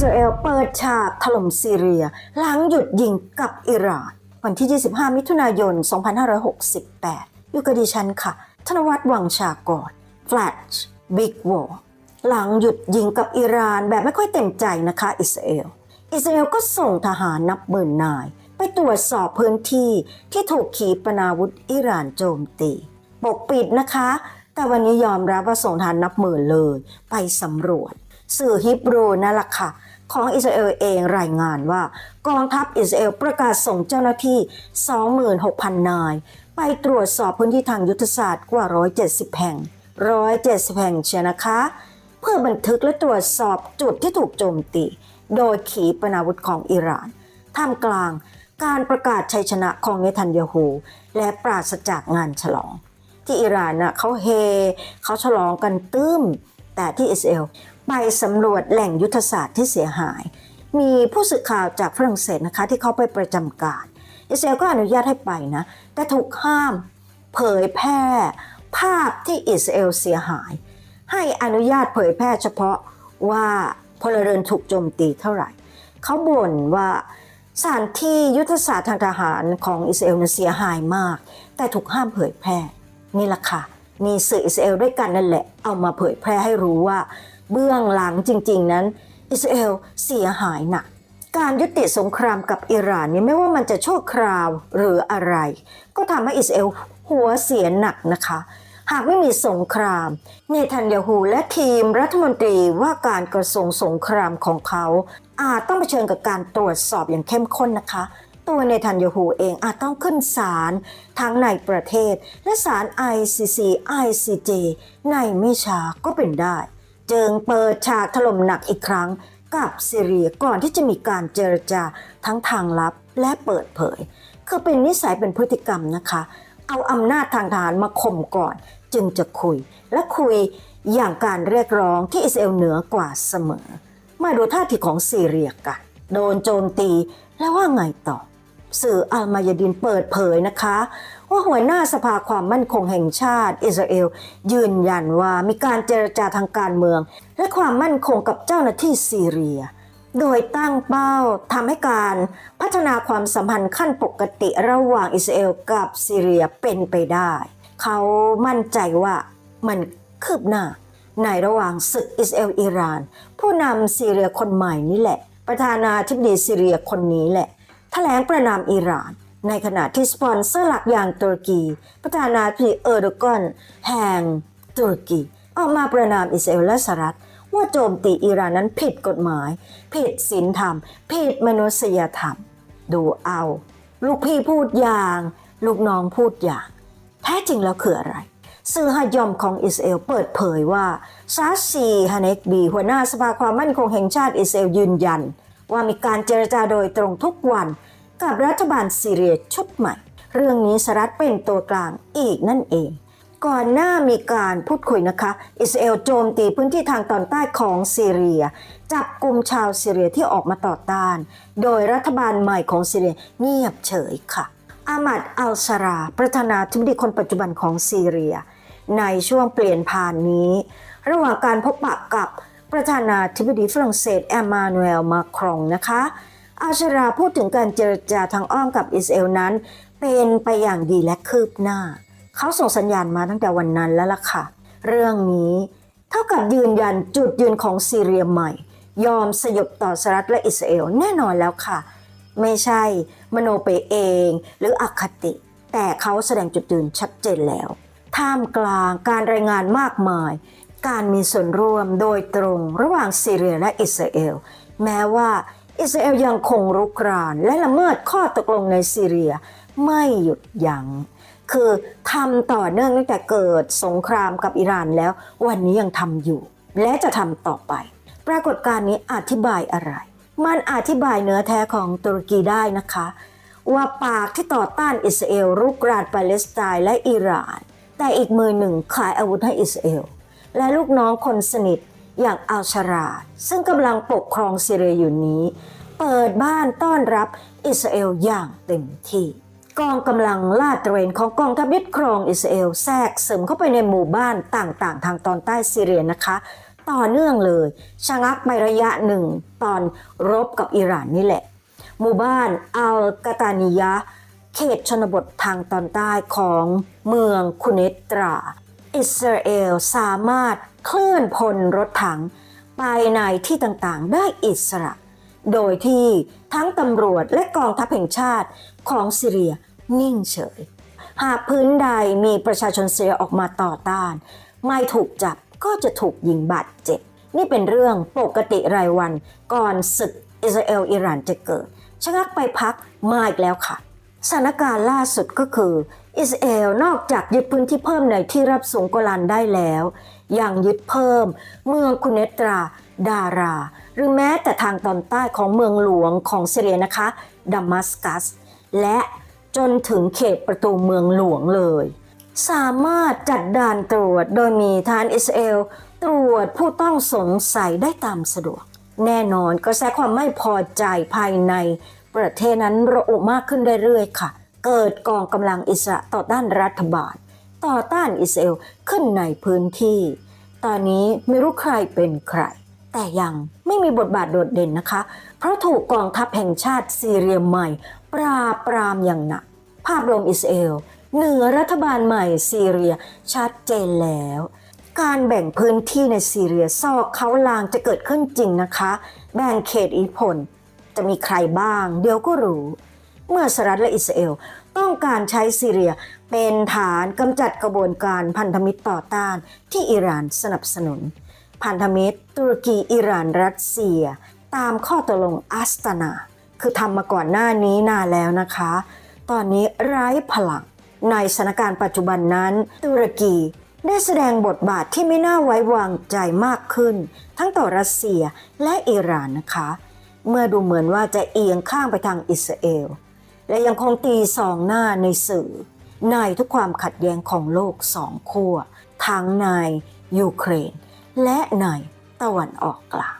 สราเอลเปิดฉากถล่มซีเรีย หลังหยุดยิงกับอิหร่าน วันที่ 25 มิถุนายน 2568 อยู่กับดิฉันค่ะ ธนวัฒน์วังชากร Flash Big War หลังหยุดยิงกับอิหร่านแบบไม่ค่อยเต็มใจนะคะอิสราเอล อิสราเอลก็ส่งทหารนับหมื่นนาย ไปตรวจสอบพื้นที่ที่ถูกขีปนาวุธอิหร่านโจมตี ปกปิดนะคะ แต่วันนี้ยอมรับว่าส่งทหารนับหมื่นเลย ไปสำรวจสื่อฮิบรูนั่นแหละค่ะ ของอิสราเอลเองรายงานว่ากองทัพอิสราเอลประกาศส่งเจ้าหน้าที่ 26,000 นาย ไปตรวจสอบพื้นที่ทางยุทธศาสตร์กว่า 170 แห่ง 170 แห่งเชียนะคะ เพื่อบันทึกและตรวจสอบจุดที่ถูกโจมตี โดยขีปนาวุธของอิหร่าน ท่ามกลางการประกาศชัยชนะของเนทันยาฮูและปราศจากงานฉลอง ที่อิหร่านน่ะเขาเฮเขาฉลองกันตื้มแต่ที่อิสราเอล ไปสำรวจแหล่งยุทธศาสตร์ที่เสียหาย มีผู้สื่อข่าวจากฝรั่งเศสนะคะที่เขาไปประจำการ อิสราเอลก็อนุญาตให้ไปนะ แต่ถูกห้ามเผยแพร่ ภาพที่อิสราเอลเสียหาย ให้อนุญาตเผยแพร่เฉพาะว่าพลเรือนถูกโจมตีเท่าไหร่ เขาบ่นว่าสถานที่ยุทธศาสตร์ทางทหารของอิสราเอลเนี่ยเสียหายมาก แต่ถูกห้ามเผยแพร่ นี่แหละค่ะมีสื่ออิสราเอลด้วยกันนั่นแหละ เอามาเผยแพร่ให้รู้ว่า เบื้องหลังจริง ๆ นั้น อิสราเอลเสียหายหนักการยุติสงครามกับอิหร่านเนี่ยไม่ว่ามันจะชั่วคราวหรืออะไร ก็ทำให้อิสราเอลหัวเสียหนักนะคะ หากไม่มีสงครามเนทันยาฮูและทีมรัฐมนตรีว่าการกระทรวงสงครามของเขา อาจต้องเผชิญกับการตรวจสอบอย่างเข้มข้นนะคะ ตัวเนทันยาฮูเองอาจต้องขึ้นศาลทั้งในประเทศ และศาล ICC ICJ ในไม่ช้าก็เป็นได้ จึงเปิดฉากถล่มหนักอีกครั้งกับซีเรียก่อนที่จะมีการเจรจาทั้งทางลับและเปิดเผย คือเป็นนิสัยเป็นพฤติกรรมนะคะ เอาอำนาจทางทหารมาข่มก่อน จึงจะคุย และคุยอย่างการเรียกร้องที่อิสราเอลเหนือกว่าเสมอ มาดูท่าทีของซีเรียกันโดนโจมตีแล้วว่าไงต่อ สื่ออัลมายดินเปิดเผยนะคะ ว่าหัวหน้าสภาความมั่นคงแห่งชาติ อิสราเอล ยืนยันว่ามีการเจรจาทางการเมือง และความมั่นคงกับเจ้าหน้าที่ซีเรีย โดยตั้งเป้าทำให้การพัฒนาความสัมพันธ์ขั้นปกติระหว่างอิสราเอลกับซีเรียเป็นไปได้ เขามั่นใจว่ามันคืบหน้าในระหว่างศึกอิสราเอลอิหร่าน ผู้นำซีเรียคนใหม่นี่แหละ ประธานาธิบดีซีเรียคนนี้แหละ ถลงประนามอิหร่าน ในขณะที่สปอนเซอร์หลักอย่างตุรกีประธานาธิบดีเออร์โดกอนแห่งตุรกีออกมาประนามอิสราเอลและสหรัฐว่าโจมตีอิหร่านนั้นผิดกฎหมาย ผิดศีลธรรม ผิดมนุษยธรรม ดูเอา ลูกพี่พูดอย่าง ลูกน้องพูดอย่าง แท้จริงแล้วคืออะไร สื่อฮายอมของอิสราเอลเปิดเผยว่าซาซีฮาเนกบีหัวหน้าสภาความมั่นคงแห่งชาติอิสราเอลยืนยัน ว่ามีการเจรจาโดยตรงทุกวันกับรัฐบาลซีเรียชุดใหม่ เรื่องนี้สหรัฐเป็นตัวกลางอีกนั่นเอง ก่อนหน้ามีการพูดคุยนะคะ อิสราเอลโจมตีพื้นที่ทางตอนใต้ของซีเรีย จับกลุ่มชาวซีเรียที่ออกมาต่อต้าน โดยรัฐบาลใหม่ของซีเรียเงียบเฉยค่ะ อามัดอัลซารา ประธานาธิบดีคนปัจจุบันของซีเรีย ในช่วงเปลี่ยนผ่านนี้ ระหว่างการพบปะกับ ประธานาธิบดีฝรั่งเศสแอมมานูเอลมาครองนะคะอัลซาราพูดถึงการเจรจาทางอ้อมกับอิสราเอลนั้น เป็นไปอย่างดีและคืบหน้า เขาส่งสัญญาณมาตั้งแต่วันนั้นแล้วล่ะค่ะ เรื่องนี้เท่ากับยืนยันจุดยืนของซีเรียใหม่ ยอมสยบต่อสหรัฐและอิสราเอลแน่นอนแล้วค่ะ ไม่ใช่มโนไปเองหรืออคติ แต่เขาแสดงจุดยืนชัดเจนแล้ว ท่ามกลางการรายงานมากมาย การมีส่วนร่วมโดยตรงระหว่างซีเรียและอิสราเอล แม้ว่าอิสราเอลยังคงรุกรานและละเมิดข้อตกลงในซีเรียไม่หยุดยัง้งคือทำต่อเนื่องตั้งแต่เกิดสงครามกับอิหร่านแล้ว วันนี้ยังทำอยู่ และจะทำต่อไป ปรากฏการณ์นี้อธิบายอะไร มันอธิบายเนื้อแท้ของตุรกีได้นะคะ ว่าปากที่ต่อต้านอิสราเอลรุกรานปาเลสไตน์และอิหร่าน แต่อีกมือหนึ่งขายอาวุธให้อิสราเอล และลูกน้องคนสนิทอย่างอัลชาราซึ่งกำลังปกครองซีเรียอยู่นี้ เปิดบ้านต้อนรับอิสราเอลอย่างเต็มที่กองกำลังลาดตระเวนของกองทัพยึดครองอิสราเอลแทรกซึมเข้าไปในหมู่บ้านต่างๆ ทางตอนใต้ซีเรียนะคะ ต่อเนื่องเลยชะงักไประยะหนึ่งตอนรบกับอิหร่านนี่แหละ หมู่บ้านอัลกาตานิยะ เขตชนบททางตอนใต้ของเมืองคุเนตรา อิสราเอลสามารถเคลื่อนพลรถถัง ไปในที่ต่างๆ ได้อิสระ โดยที่ทั้งตำรวจและกองทัพแห่งชาติของซีเรียนิ่งเฉย หากพื้นใดมีประชาชนซีเรียออกมาต่อต้าน ไม่ถูกจับก็จะถูกยิงบาดเจ็บ นี่เป็นเรื่องปกติรายวันก่อนศึกอิสราเอลอิหร่านจะเกิดชะงักไปพักมาอีกแล้วค่ะ สถานการณ์ล่าสุดก็คือ อิสราเอลนอกจากยึดพื้นที่เพิ่มในที่รับสูงกลันได้แล้ว ยังยึดเพิ่ม เมืองคุเนตรา ดารา หรือแม้แต่ทางตอนใต้ของเมืองหลวงของซีเรียนะคะดัมัสกัส และจนถึงเขตประตูเมืองหลวงเลย สามารถจัดด่านตรวจโดยมีทารอิสราเอลตรวจผู้ต้องสงสัยได้ตามสะดวก แน่นอนกระแสความไม่พอใจภายใน ประเทศนั้นระอุมากขึ้นเรื่อยๆค่ะ เกิดกองกำลังอิสระต่อต้านรัฐบาล ต่อต้านอิสราเอลขึ้นในพื้นที่ ตอนนี้ไม่รู้ใครเป็นใคร แต่ยังไม่มีบทบาทโดดเด่นนะคะ เพราะถูกกองทัพแห่งชาติซีเรียใหม่ ปราบปรามอย่างหนัก ภาพรวมอิสราเอลเหนือรัฐบาลใหม่ซีเรียชัดเจนแล้วการแบ่งพื้นที่ในซีเรียซอกเขาลางจะเกิดขึ้นจริงนะคะ แบ่งเขตอิทธิพล จะมีใครบ้าง เดี๋ยวก็รู้ เมื่อสหรัฐและอิสราเอลต้องการใช้ซีเรียเป็นฐานกำจัดกระบวนการพันธมิตรต่อต้านที่อิหร่านสนับสนุน พันธมิตร ตุรกีอิหร่านรัสเซีย ตามข้อตกลงอัสตานา คือทำมาก่อนหน้านี้นานแล้วนะคะ ตอนนี้ไร้พลังในสถานการณ์ปัจจุบันนั้น ตุรกีได้แสดงบทบาทที่ไม่น่าไว้วางใจมากขึ้น ทั้งต่อรัสเซียและอิหร่านนะคะ เมื่อดูเหมือนว่าจะเอียงข้างไปทางอิสราเอล และยังคงตีสองหน้าในสื่อ ในทุกความขัดแย้งของโลกสองขั้วทั้งในยูเครน และในตะวันออกกลาง